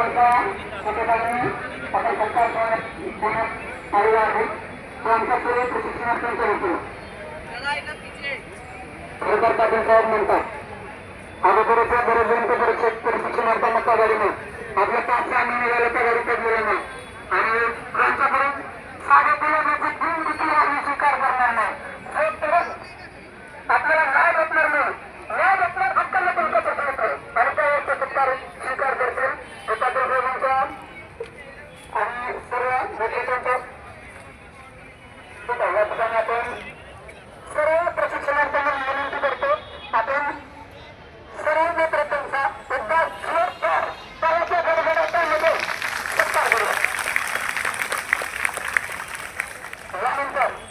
করেছে বড় জনকে করেছে सर्व प्रशिक्षणार्थांना विनंती करतो आपण सर्व नेतृत्वचा एकदा छोट पायच्या घडू सत्कार